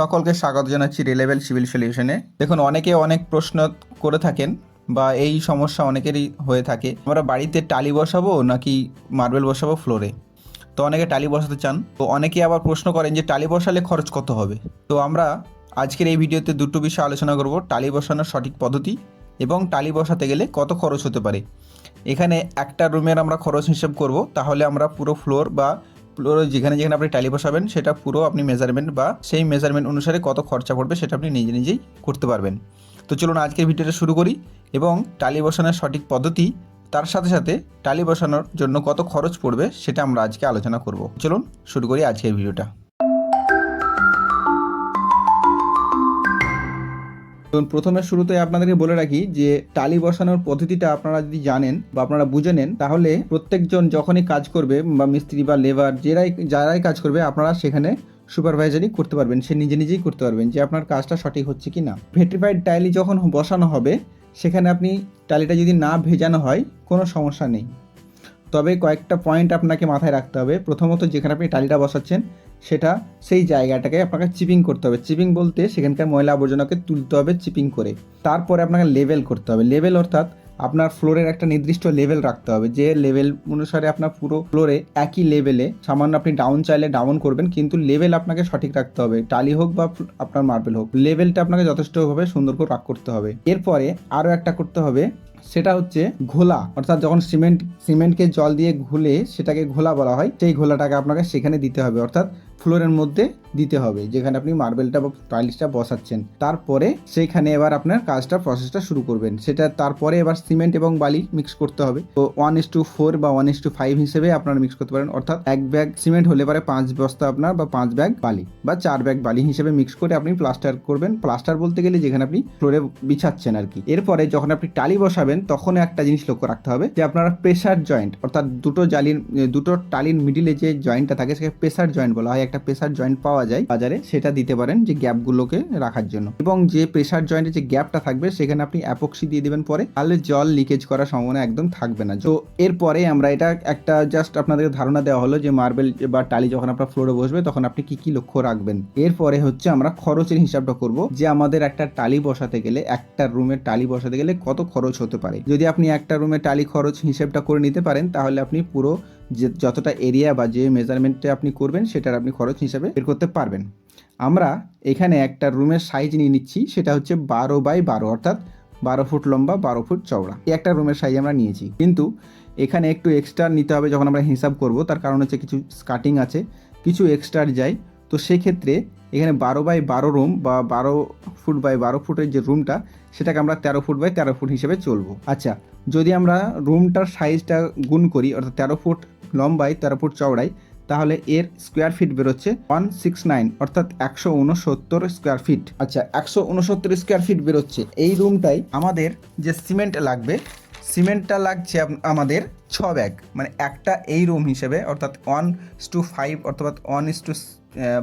সকলকে স্বাগত জানাচ্ছি রিলেভেল সিভিল সলিউশনে। দেখুন, অনেকে অনেক প্রশ্ন করে থাকেন বা এই সমস্যা অনেকেরই হয়ে থাকে। আমরা বাড়িতে টালি বসাবো নাকি মার্বেল বসাবো ফ্লোরে? তো অনেকে টালি বসাতে চান। তো অনেকে আবার প্রশ্ন করেন যে, টালি বসালে খরচ কত হবে? তো আমরা আজকের এই ভিডিওতে দুটো বিষয় আলোচনা করব, টালি বসানোর সঠিক পদ্ধতি এবং টালি বসাতে গেলে কত খরচ হতে পারে। এখানে একটা রুমের আমরা খরচ হিসেব করব, তাহলে আমরা পুরো ফ্লোর বা ফ্লোর যেখানে যেখানে আপনি টালি বসাবেন, সেটা পুরো আপনি মেজারমেন্ট বা সেই মেজারমেন্ট অনুসারে কত খরচা পড়বে সেটা আপনি নিজে নিজেই করতে পারবেন। তো চলুন আজকের ভিডিওটা শুরু করি এবং টালি বসানোর সঠিক পদ্ধতি, তার সাথে সাথে টালি বসানোর জন্য কত খরচ পড়বে সেটা আমরা আজকে আলোচনা করব। চলুন শুরু করি আজকের ভিডিওটা। তো প্রথমে শুরুতে আপনাদেরকে বলে রাখি যে টালি বসানোর পদ্ধতিটা আপনারা যদি জানেন বা আপনারা বুঝে নেন, তাহলে প্রত্যেকজন যখনই কাজ করবে বা মিস্ত্রি বা লেবার যারাই যারাই কাজ করবে, আপনারা সেখানে সুপারভাইজারই করতে পারবেন, সে নিজে নিজেই করতে পারবেন যে আপনার কাজটা সঠিক হচ্ছে কি না ভেট্রিফাইড টাইলি যখন বসানো হবে, সেখানে আপনি টালিটা যদি না ভেজানো হয়, কোনো সমস্যা নেই। তবে কয়েকটা পয়েন্ট আপনাকে মাথায় রাখতে হবে। প্রথমত যেখানে আপনি টালিটা বসাচ্ছেন, সেটা সেই জায়গাটাকে আপনাকে চিপিং করতে হবে। চিপিং বলতে সেখানকার ময়লা আবর্জনাকে তুলতে হবে চিপিং করে। তারপরে আপনাকে লেভেল করতে হবে। লেভেল অর্থাৎ আপনার ফ্লোরের একটা নির্দিষ্ট লেভেল রাখতে হবে। যে লেভেল অনুসারে আপনার পুরো ফ্লোরে একই লেভেলে সামান্য আপনি ডাউন চাইলে ডাউন করবেন, কিন্তু লেভেল আপনাকে সঠিক রাখতে হবে। টালি হোক বা আপনার মার্বেল হোক লেভেলটা আপনাকে যথেষ্টভাবে সুন্দর করে রাখ করতে হবে। এরপরে আরও একটা করতে হবে। সেটা হচ্ছে ঘোলা। অর্থাৎ যখন সিমেন্ট, সিমেন্টকে জল দিয়ে ঘুলে সেটাকে ঘোলা বলা হয়, সেই ঘোলাটাকে আপনাকে সেখানে দিতে হবে। অর্থাৎ ফ্লোরের মধ্যে দিতে হবে, যেখানে আপনি মার্বেলটা বা টাইলসটা বসাচ্ছেন। তারপরে সেইখানে এবার আপনার কাজটা প্রসেসটা শুরু করবেন। সেটা তারপরে এবার সিমেন্ট এবং বালি মিক্স করতে হবে। তো ওয়ান ইস টু ফোর বা ওয়ান ইস টু ফাইভ হিসেবে আপনারা মিক্স করতে পারেন। অর্থাৎ এক ব্যাগ সিমেন্ট হলে পরে পাঁচ বস্তা আপনার বা পাঁচ ব্যাগ বালি বা চার ব্যাগ বালি হিসেবে মিক্স করে আপনি প্লাস্টার করবেন। প্লাস্টার বলতে গেলে যেখানে আপনি ফ্লোরে বিছাচ্ছেন আর কি। এরপরে যখন আপনি টালি বসাবেন তখন একটা জিনিস লক্ষ্য রাখতে হবে যে আপনারা প্রেসার জয়েন্ট অর্থাৎ দুটো জালির, দুটো টালির মিডিলে যে জয়েন্টটা থাকে, সেটাকে প্রেসার জয়েন্ট বলা হয়। একটা প্রেসার জয়েন্ট পাওয়া যায় বাজারে, সেটা দিতে পারেন যে গ্যাপগুলোকে রাখার জন্য। এবং যে প্রেসার জয়েন্টের যে গ্যাপটা থাকবে, সেখানে আপনি অ্যাপক্সি দিয়ে দিবেন পরে। তাহলে জল লিকেজ করার সম্ভাবনা একদম থাকবে না। তো এরপরে আমরা এটা একটা জাস্ট আপনাদের ধারণা দেওয়া হলো যে মার্বেল বা টালি যখন আপনার ফ্লোরে বসবে, তখন আপনি কি কি লক্ষ্য রাখবেন। এরপরে হচ্ছে আমরা খরচের হিসাবটা করব যে আমাদের একটা টালি বসাতে গেলে, একটা রুমের টালি বসাতে গেলে কত খরচ হতে পারে। যদি আপনি একটা রুমে টালি খরচ হিসেবটা করে নিতে পারেন, তাহলে আপনি পুরো যে যতটা এরিয়া বা যে মেজারমেন্টে আপনি করবেন, সেটার আপনি খরচ হিসাবে বের করতে পারবেন। আমরা এখানে একটা রুমের সাইজ নিয়ে নিচ্ছি, সেটা হচ্ছে বারো বাই বারো, অর্থাৎ বারো ফুট লম্বা, বারো ফুট চওড়া। এই একটা রুমের সাইজ আমরা নিয়েছি। কিন্তু এখানে একটু এক্সট্রা নিতে হবে যখন আমরা হিসাব করব, তার কারণ হচ্ছে কিছু স্কাটিং আছে, কিছু এক্সট্রা যায়। তো সেক্ষেত্রে এখানে বারো বাই বারো রুম বা বারো ফুট বাই বারো ফুটের যে রুমটা সেটাকে আমরা তেরো ফুট বাই তেরো ফুট হিসেবে চলবো। আচ্ছা যদি আমরা রুমটার সাইজটা গুণ করি, অর্থাৎ তেরো ফুট লম্বায় তেরো ফুট চওড়ায়, তাহলে এর স্কোয়ার ফিট বেরোচ্ছে ওয়ান সিক্স নাইন অর্থাৎ একশো উনসত্তর স্কোয়ার ফিট আচ্ছা একশো উনসত্তর স্কোয়ার ফিট বেরোচ্ছে। এই রুমটাই আমাদের যে সিমেন্ট লাগবে সিমেন্টটা লাগছে আমাদের ছ ব্যাগ মানে একটা এই রুম হিসেবে, অর্থাৎ ওয়ান টু ফাইভ অর্থাৎ ওয়ান ইস টু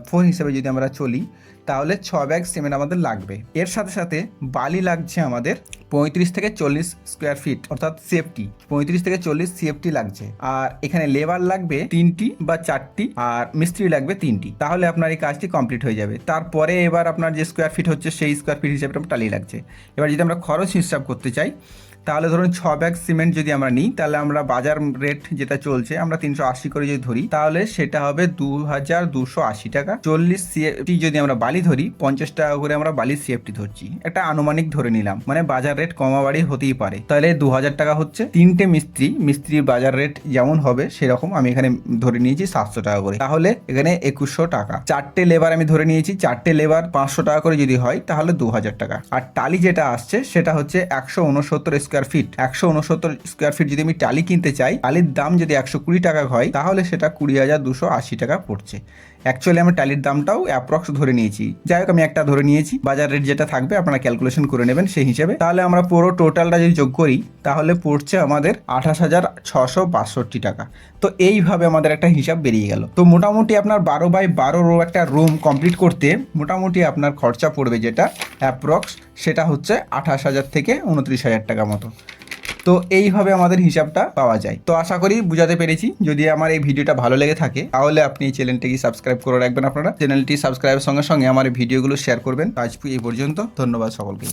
ফোর হিসেবে যদি আমরা চলি, তাহলে ছ ব্যাগ সিমেন্ট আমাদের লাগবে। এর সাথে সাথে বালি লাগছে আমাদের পঁয়ত্রিশ থেকে চল্লিশ স্কোয়ার ফিট অর্থাৎ সেফটি পঁয়ত্রিশ থেকে চল্লিশ সেফটি লাগছে। আর এখানে লেবার লাগবে তিনটি বা চারটি, আর মিস্ত্রি লাগবে তিনটি। তাহলে আপনার এই কাজটি কমপ্লিট হয়ে যাবে। তারপরে এবার আপনার যে স্কোয়ার ফিট হচ্ছে, সেই স্কোয়ার ফিট হিসেবে টালি লাগছে। এবার যদি আমরা খরচ হিসাব করতে চাই তাহলে ধরুন ছ ব্যাগ সিমেন্ট যদি আমরা নিই, তাহলে আমরা বাজার রেট যেটা চলছে, আমরা তিনশো আশি করে যদি ধরি, তাহলে সেটা হবে দু হাজার দুশো আশি টাকা। চল্লিশ সিএফটি যদি আমরা বালি ধরি, পঞ্চাশ টাকা করে আমরা বালি সিএফটি ধরছি। একটা আনুমানিক ধরে নিলাম মানে বাজার রেট কমা বাড়ি হতেই পারে। তাহলে দু হাজার টাকা হচ্ছে তিনটে মিস্ত্রি, মিস্ত্রির বাজার রেট যেমন হবে সেরকম আমি এখানে ধরে নিয়েছি সাতশো টাকা করে। তাহলে এখানে একুশশো টাকা। চারটে লেবার আমি ধরে নিয়েছি, চারটে লেবার পাঁচশো টাকা করে যদি হয়, তাহলে দু হাজার টাকা। আর টালি যেটা আসছে, সেটা হচ্ছে একশো উনসত্তর স্কোয়ার ফিট একশো উনসত্তর স্কোয়ার ফিট যদি আমি টালি কিনতে চাই, টালির দাম যদি একশো কুড়ি টাকা হয়, তাহলে সেটা কুড়ি হাজার দুশো আশি টাকা পড়ছে। অ্যাকচুয়ালি আমি টালির দামটাও অ্যাপ্রক্স ধরে নিয়েছি। যাই হোক, আমি একটা ধরে নিয়েছি। বাজার রেট যেটা থাকবে, আপনারা ক্যালকুলেশন করে নেবেন সেই হিসেবে। তাহলে আমরা পুরো টোটালটা যদি যোগ করি, তাহলে পড়ছে আমাদের আঠাশ হাজার ছশো বাষট্টি টাকা। তো এইভাবে আমাদের একটা হিসাব বেরিয়ে গেল। তো মোটামুটি আপনার বারো বাই বারো একটা রুম কমপ্লিট করতে মোটামুটি আপনার খরচা পড়বে যেটা অ্যাপ্রক্স সেটা হচ্ছে আঠাশ হাজার থেকে উনত্রিশ হাজার টাকা মতো। তো এইভাবে আমাদের হিসাবটা পাওয়া যায়। তো আশা করি বুঝাতে পেরেছি। যদি আমার এই ভিডিওটা ভালো লেগে থাকে, তাহলে আপনি এই চ্যানেলটিকে সাবস্ক্রাইব করে রাখবেন আপনারা। চ্যানেলটি সাবস্ক্রাইবের সঙ্গে সঙ্গে আমার ভিডিওগুলো শেয়ার করবেন। আজ এই পর্যন্ত ধন্যবাদ সকলকে।